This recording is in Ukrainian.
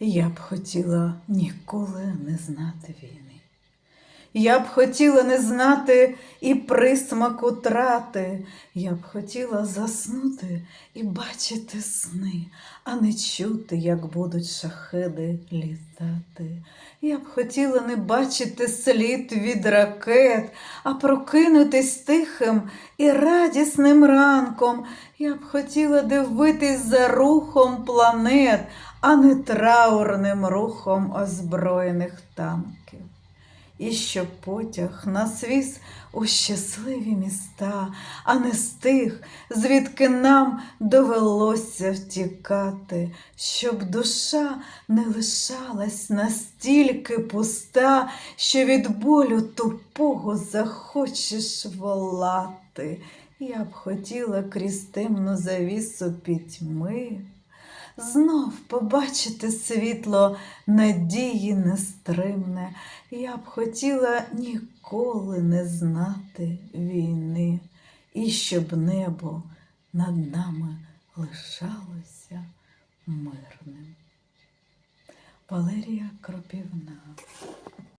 Я б хотіла ніколи не знати війни. Я б хотіла не знати і присмаку трати. Я б хотіла заснути і бачити сни, а не чути, як будуть шахеди літати. Я б хотіла не бачити слід від ракет, а прокинутись тихим і радісним ранком. Я б хотіла дивитись за рухом планет, а не траурним рухом озброєних танків. І щоб потяг нас віз у щасливі міста, а не з тих, звідки нам довелося втікати, щоб душа не лишалась настільки пуста, що від болю тупого захочеш волати. Я б хотіла крізь темну завісу пітьми знов побачити світло надії нестримне. Я б хотіла ніколи не знати війни, і щоб небо над нами лишалося мирним. Валерія Кропівна